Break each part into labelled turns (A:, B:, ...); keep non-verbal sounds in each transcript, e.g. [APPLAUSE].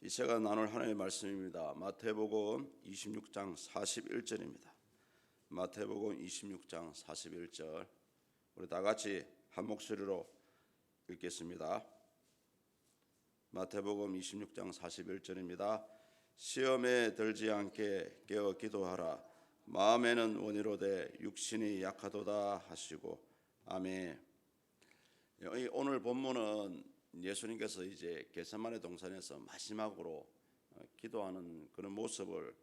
A: 이 제가 나눌 하나님의 말씀입니다. 마태복음 26장 41절입니다. 마태복음 26장 41절 우리 다 같이 한 목소리로 읽겠습니다. 마태복음 26장 41절입니다. 시험에 들지 않게 깨어 기도하라. 마음에는 원이로되 육신이 약하도다 하시고 아멘. 이 오늘 본문은 예수님께서 이제 겟세마네 동산에서 마지막으로 어, 기도하는 그런 모습을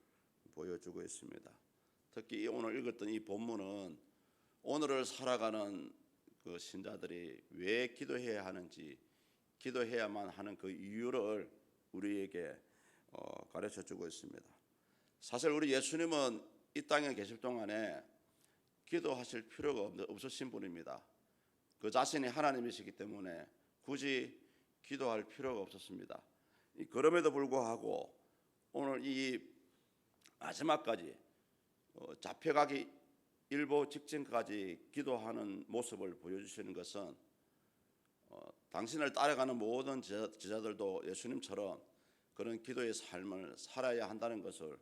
A: 보여주고 있습니다. 특히 이 오늘 읽었던 이 본문은 오늘을 살아가는 그 신자들이 왜 기도해야 하는지, 기도해야만 하는 그 이유를 우리에게 어, 가르쳐 주고 있습니다. 사실 우리 예수님은 이 땅에 계실 동안에 기도하실 필요가 없- 없으신 분입니다. 그 자신이 하나님이시기 때문에 굳이 기도할 필요가 없었습니다. 이- 그럼에도 불구하고 오늘 이 마지막까지 어, 잡혀가기 일보 직전까지 기도하는 모습을 보여주시는 것은 어, 당신을 따라가는 모든 제자, 제자들도 예수님처럼 그런 기도의 삶을 살아야 한다는 것을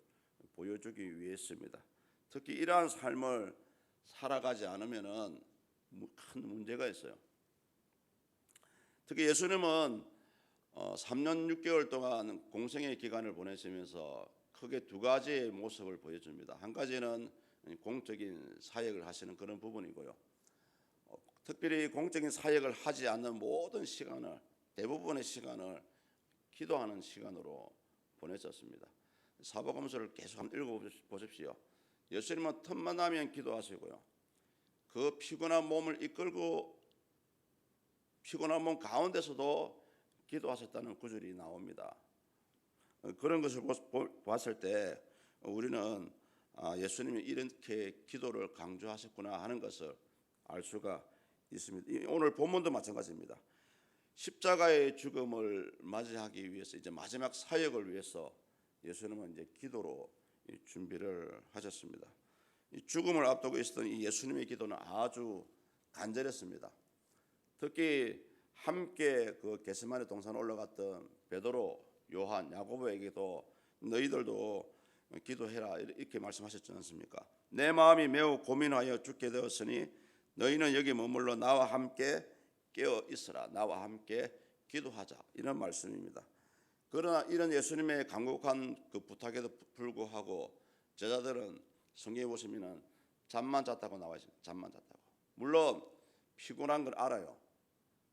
A: 보여주기 위해서입니다. 특히 이러한 삶을 살아가지 않으면은 무- 큰 문제가 있어요. 특히 예수님은 어, 3년 6개월 동안 공생의 기간을 보내시면서 크게 두 가지의 모습을 보여줍니다. 한 가지는 공적인 사역을 하시는 그런 부분이고요. 어, 특별히 공적인 사역을 하지 않는 모든 시간을 대부분의 시간을 기도하는 시간으로 보내셨습니다. 사복음서를 계속 한번 읽어보십시오. 예수님은 틈만 나면 기도하시고요. 그 피곤한 몸을 이끌고 피곤한 몸 가운데서도 기도하셨다는 구절이 나옵니다. 어, 그런 것을 봤을 때 우리는 아, 예수님이 이렇게 기도를 강조하셨구나 하는 것을 알 수가 있습니다. 이- 오늘 본문도 마찬가지입니다. 십자가의 죽음을 맞이하기 위해서 이제 마지막 사역을 위해서 예수님은 이제 기도로 이 준비를 하셨습니다. 이 죽음을 앞두고 있었던 이 예수님의 기도는 아주 간절했습니다. 특히 함께 그 게세마네 동산 올라갔던 베드로, 요한, 야고보에게도 너희들도 기도해라 이렇게 말씀하셨지 않습니까? 내 마음이 매우 고민하여 죽게 되었으니 너희는 여기 머물러 나와 함께 깨어 있으라. 나와 함께 기도하자. 이런 말씀입니다. 그러나 이런 예수님의 간곡한 그 부탁에도 불구하고 제자들은 성경에 보시면은 잠만 잤다고 나와 있습니다. 잠만 잤다고. 물론 피곤한 걸 알아요.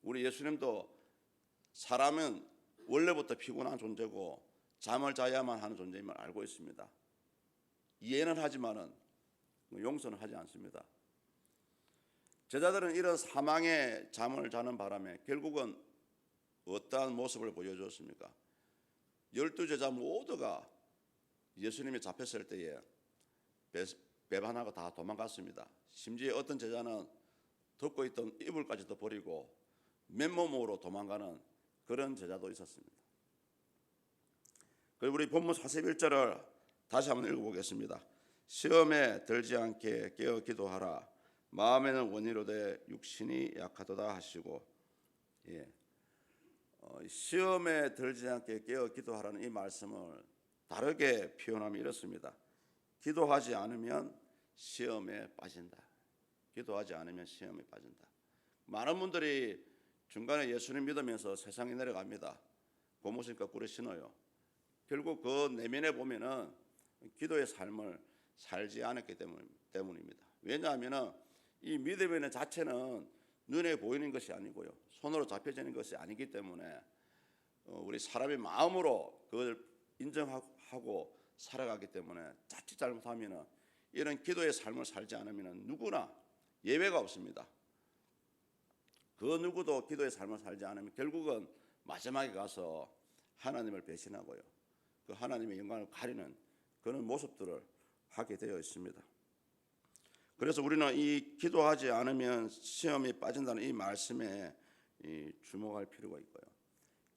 A: 우리 예수님도 사람은 원래부터 피곤한 존재고 잠을 자야만 하는 존재임을 알고 있습니다. 이해는 하지만은 용서는 하지 않습니다. 제자들은 이런 사망의 잠을 자는 바람에 결국은 어떠한 모습을 보여주었습니까? 열두 제자 모두가 예수님이 잡혔을 때에 배, 배반하고 다 도망갔습니다. 심지어 어떤 제자는 덮고 있던 이불까지도 버리고 맨몸으로 도망가는 그런 제자도 있었습니다. 그리고 우리 본문 41절을 다시 한번 읽어보겠습니다. 시험에 들지 않게 깨어 기도하라. 마음에는 원이로되 육신이 약하도다 하시고 예. 어, 시험에 들지 않게 깨어 기도하라는 이 말씀을 다르게 표현하면 이렇습니다. 기도하지 않으면 시험에 빠진다. 기도하지 않으면 시험에 빠진다. 많은 분들이 중간에 예수님 믿으면서 세상에 내려갑니다. 고무신과 꿀에 신어요. 결국 그 내면에 보면은 기도의 삶을 살지 않았기 때문, 때문입니다. 왜냐하면은 이 믿음의 자체는 눈에 보이는 것이 아니고요. 손으로 잡혀지는 것이 아니기 때문에 어, 우리 사람의 마음으로 그걸 인정하고 살아가기 때문에 자칫 잘못하면은 이런 기도의 삶을 살지 않으면은 누구나 예외가 없습니다. 그 누구도 기도의 삶을 살지 않으면 결국은 마지막에 가서 하나님을 배신하고요. 그 하나님의 영광을 가리는 그런 모습들을 하게 되어 있습니다. 그래서 우리는 이 기도하지 않으면 시험에 빠진다는 이 말씀에 이 주목할 필요가 있고요.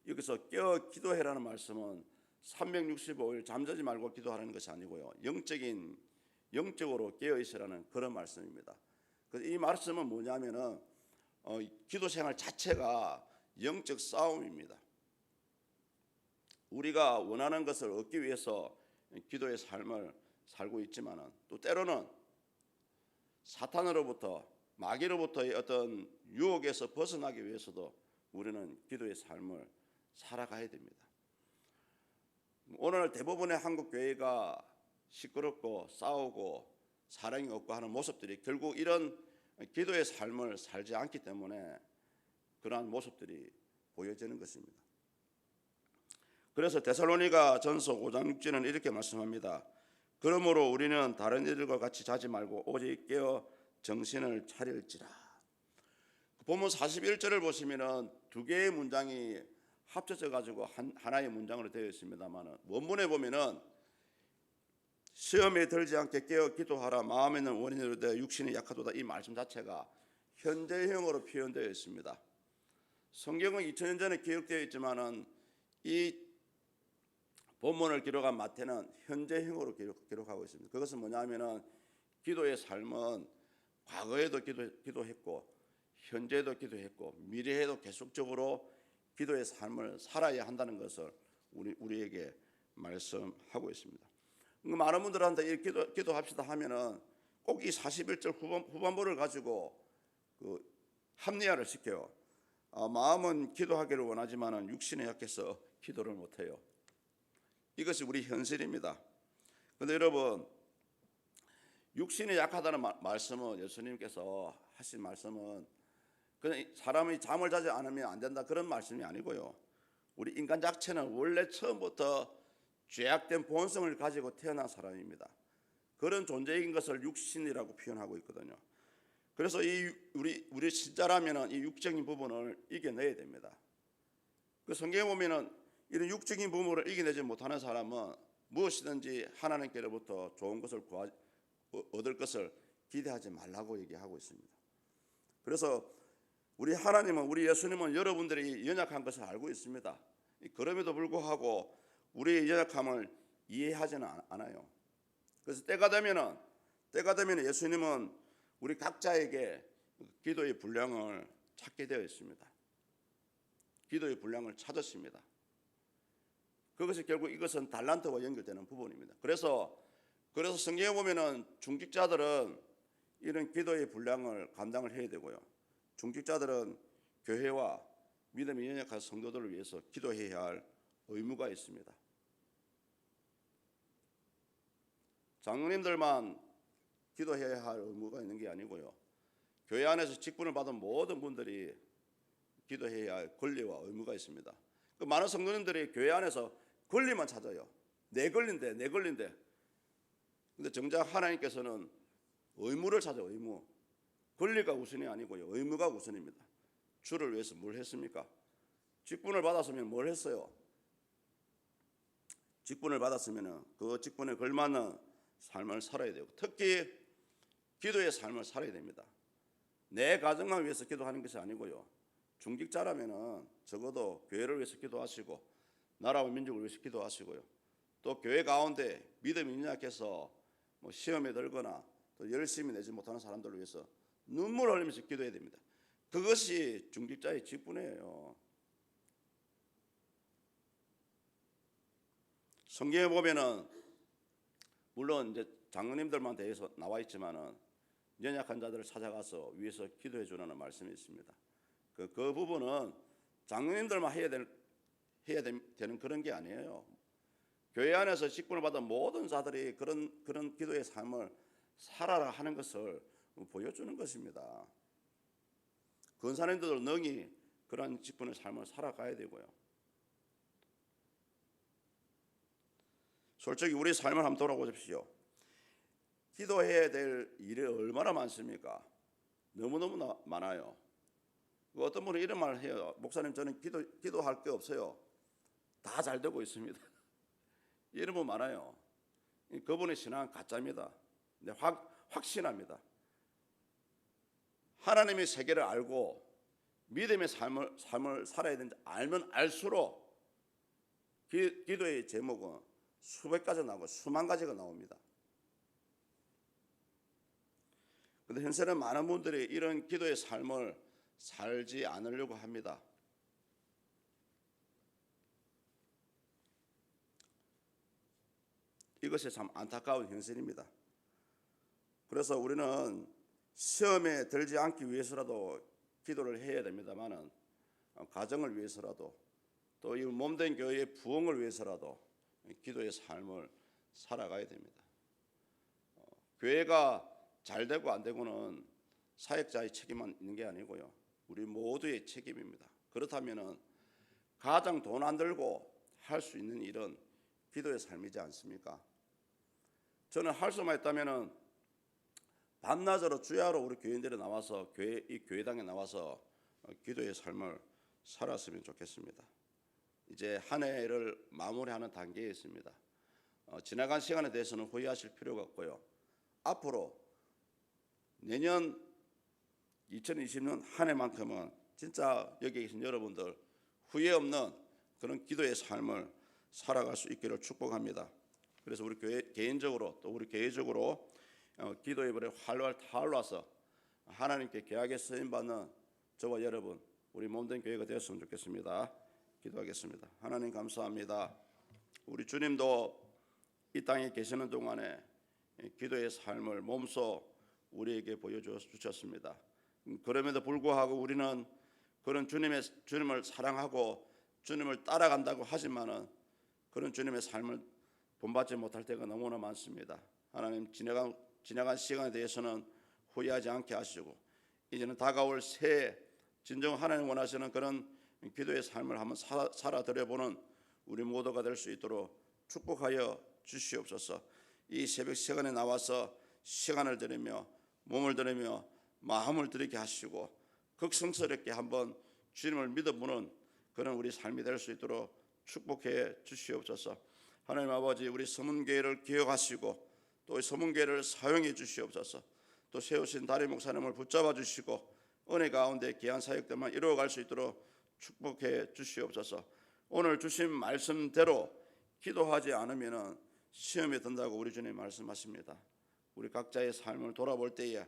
A: 여기서 깨어 기도해라는 말씀은 365일 잠자지 말고 기도하라는 것이 아니고요. 영적인 영적으로 깨어 있으라는 그런 말씀입니다. 그래서 이 말씀은 뭐냐면은 어, 기도 생활 자체가 영적 싸움입니다. 우리가 원하는 것을 얻기 위해서 기도의 삶을 살고 있지만은 또 때로는 사탄으로부터 마귀로부터의 어떤 유혹에서 벗어나기 위해서도 우리는 기도의 삶을 살아가야 됩니다. 오늘 대부분의 한국 교회가 시끄럽고 싸우고 사랑이 없고 하는 모습들이 결국 이런 기도의 삶을 살지 않기 때문에 그러한 모습들이 보여지는 것입니다. 그래서 데살로니가 전서 5장 6절은 이렇게 말씀합니다. 그러므로 우리는 다른 이들과 같이 자지 말고 오직 깨어 정신을 차릴지라. 본문 41절을 보시면은 두 개의 문장이 합쳐져 가지고 한, 하나의 문장으로 되어 있습니다만 원문에 보면은 시험에 들지 않게 깨어 기도하라 마음에는 원인으로 되어 육신이 약하도다 이 말씀 자체가 현재형으로 표현되어 있습니다. 성경은 2000년 전에 기록되어 있지만은 이 본문을 기록한 마태는 현재형으로 기록, 기록하고 있습니다. 그것은 뭐냐면은 기도의 삶은 과거에도 기도, 기도 했고 현재도 기도했고 미래에도 계속적으로 기도의 삶을 살아야 한다는 것을 우리 우리에게 말씀하고 있습니다. 그 많은 분들한테 이 기도 기도합시다 하면은 꼭 이 41절 후반, 후반부를 가지고 그 합리화를 시켜요. 아, 마음은 기도하기를 원하지만은 육신에 약해서 기도를 못해요. 이것이 우리 현실입니다. 그런데 여러분 육신이 약하다는 마, 말씀은 예수님께서 하신 말씀은 그냥 사람이 잠을 자지 않으면 안 된다 그런 말씀이 아니고요. 우리 인간 자체는 원래 처음부터 죄악된 본성을 가지고 태어난 사람입니다. 그런 존재인 것을 육신이라고 표현하고 있거든요. 그래서 이 우리 우리 신자라면은 이 육적인 부분을 이겨내야 됩니다. 그 성경에 보면은 이런 육적인 부분을 이겨내지 못하는 사람은 무엇이든지 하나님께로부터 좋은 것을 구하, 어, 얻을 것을 기대하지 말라고 얘기하고 있습니다. 그래서 우리 하나님은 우리 예수님은 여러분들이 연약한 것을 알고 있습니다. 그럼에도 불구하고 우리의 연약함을 이해하지는 않아요. 그래서 때가 되면은 때가 되면 예수님은 우리 각자에게 기도의 분량을 찾게 되어 있습니다. 기도의 분량을 찾았습니다. 그것이 결국 이것은 달란트와 연결되는 부분입니다. 그래서 그래서 성경에 보면은 중직자들은 이런 기도의 분량을 감당을 해야 되고요. 중직자들은 교회와 믿음이 연약한 성도들을 위해서 기도해야 할 의무가 있습니다. 장로님들만 기도해야 할 의무가 있는 게 아니고요. 교회 안에서 직분을 받은 모든 분들이 기도해야 할 권리와 의무가 있습니다. 그 많은 성도님들이 교회 안에서 권리만 찾아요. 내 권리인데, 내 권리인데. 근데 정작 하나님께서는 의무를 찾아 의무. 권리가 우선이 아니고요. 의무가 우선입니다. 주를 위해서 뭘 했습니까? 직분을 받았으면 뭘 했어요? 직분을 받았으면 그 직분에 걸맞는 삶을 살아야 되고 특히 기도의 삶을 살아야 됩니다. 내 가정만 위해서 기도하는 것이 아니고요. 중직자라면은 적어도 교회를 위해서 기도하시고 나라와 민족을 위해서 기도하시고요. 또 교회 가운데 믿음이 약해서 뭐 시험에 들거나 또 열심히 내지 못하는 사람들을 위해서 눈물 흘리면서 기도해야 됩니다. 그것이 중직자의 직분이에요. 성경에 보면은 물론 이제 장로님들만 대해서 나와 있지만은 연약한 자들을 찾아가서 위해서 기도해 주라는 말씀이 있습니다. 그, 그 부분은 장로님들만 해야 될 해야 되는 그런 게 아니에요. 교회 안에서 직분을 받은 모든 자들이 그런 그런 기도의 삶을 살아라 하는 것을 보여주는 것입니다. 근사님들도 능히 그런 직분의 삶을 살아가야 되고요. 솔직히 우리 삶을 한번 돌아보십시오. 기도해야 될 일이 얼마나 많습니까? 너무너무 많아요. 그 어떤 분은 이런 말을 해요. 목사님 저는 기도 기도할 게 없어요. 다 잘 되고 있습니다. [LAUGHS] 이런 분 많아요. 그분의 신앙 가짜입니다. 확 확신합니다. 하나님의 세계를 알고 믿음의 삶을 삶을 살아야 되는지 알면 알수록 기, 기도의 제목은 수백 가지 나오고 수만 가지가 나옵니다. 그런데 현세는 많은 분들이 이런 기도의 삶을 살지 않으려고 합니다. 이것이 참 안타까운 현실입니다. 그래서 우리는 시험에 들지 않기 위해서라도 기도를 해야 됩니다만은 어, 가정을 위해서라도 또 이 몸된 교회의 부흥을 위해서라도 기도의 삶을 살아가야 됩니다. 어, 교회가 잘 되고 안 되고는 사역자의 책임만 있는 게 아니고요. 우리 모두의 책임입니다. 그렇다면은 가장 돈 안 들고 할 수 있는 일은 기도의 삶이지 않습니까? 저는 할 수만 있다면은 밤낮으로 주야로 우리 교인들이 나와서 교회 이 교회당에 나와서 어, 기도의 삶을 살았으면 좋겠습니다. 이제 한 해를 마무리하는 단계에 있습니다. 어, 지나간 시간에 대해서는 후회하실 필요가 없고요. 앞으로 내년 2020년 한 해만큼은 진짜 여기 계신 여러분들 후회 없는 그런 기도의 삶을 살아갈 수 있기를 축복합니다. 그래서 우리 교회 개인적으로 또 우리 교회적으로 어, 기도의 불에 활활 타올라서 하나님께 계약에 쓰임 받는 저와 여러분 우리 몸된 교회가 되었으면 좋겠습니다. 기도하겠습니다. 하나님 감사합니다. 우리 주님도 이 땅에 계시는 동안에 기도의 삶을 몸소 우리에게 보여주셨습니다. 음, 그럼에도 불구하고 우리는 그런 주님의 주님을 사랑하고 주님을 따라간다고 하지만은 그런 주님의 삶을 본받지 못할 때가 너무나 많습니다. 하나님 지나간 지나간 시간에 대해서는 후회하지 않게 하시고 이제는 다가올 새 진정 하나님 원하시는 그런 기도의 삶을 한번 살아, 살아들여보는 우리 모두가 될 수 있도록 축복하여 주시옵소서. 이 새벽 시간에 나와서 시간을 들이며 몸을 들이며 마음을 들이게 하시고 극성스럽게 한번 주님을 믿어보는 그런 우리 삶이 될 수 있도록 축복해 주시옵소서. 하나님 아버지 우리 서문교회를 기억하시고 또 서문교회를 사용해 주시옵소서. 또 세우신 다리 목사님을 붙잡아 주시고 은혜 가운데 귀한 사역들만 이루어갈 수 있도록 축복해 주시옵소서. 오늘 주신 말씀대로 기도하지 않으면은 시험에 든다고 우리 주님 말씀하십니다. 우리 각자의 삶을 돌아볼 때에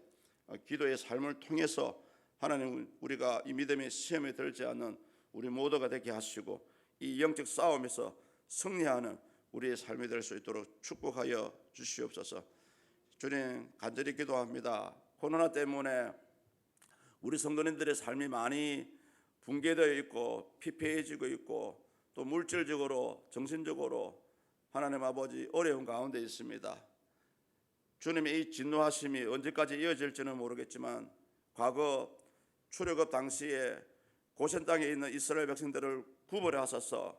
A: 어, 기도의 삶을 통해서 하나님 우리가 이 믿음의 시험에 들지 않는 우리 모두가 되게 하시고 이 영적 싸움에서 승리하는 우리의 삶이 될 수 있도록 축복하여 주시옵소서. 주님 간절히 기도합니다. 코로나 때문에 우리 성도님들의 삶이 많이 붕괴되어 있고 피폐해지고 있고 또 물질적으로 정신적으로 하나님 아버지 어려운 가운데 있습니다. 주님의 이 진노하심이 언제까지 이어질지는 모르겠지만 과거 출애굽 당시에 고센 땅에 있는 이스라엘 백성들을 구벌해 하소서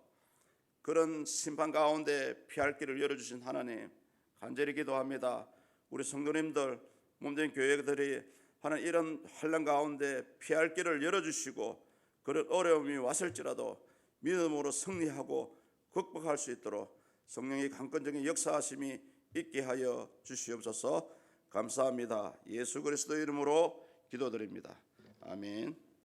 A: 그런 심판 가운데 피할 길을 열어주신 하나님 간절히 기도합니다. 우리 성도님들 몸된 교회들이 하는 이런 환란 가운데 피할 길을 열어주시고 그런 어려움이 왔을지라도 믿음으로 승리하고 극복할 수 있도록 성령의 강권적인 역사하심이 있게 하여 주시옵소서 감사합니다. 예수 그리스도 이름으로 기도드립니다. 아멘.